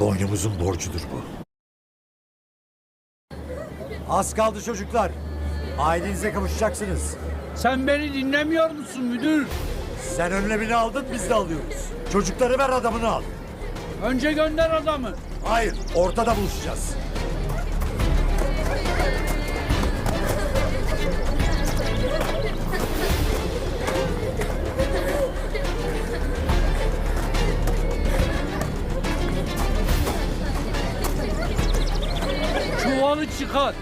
Boynumuzun borcudur bu. Az kaldı çocuklar. Ailenize kavuşacaksınız. Sen beni dinlemiyor musun müdür? Sen önlemini aldın biz de alıyoruz. Çocukları ver adamını al. Önce gönder adamı. Hayır ortada buluşacağız. Çuvalı çıkar.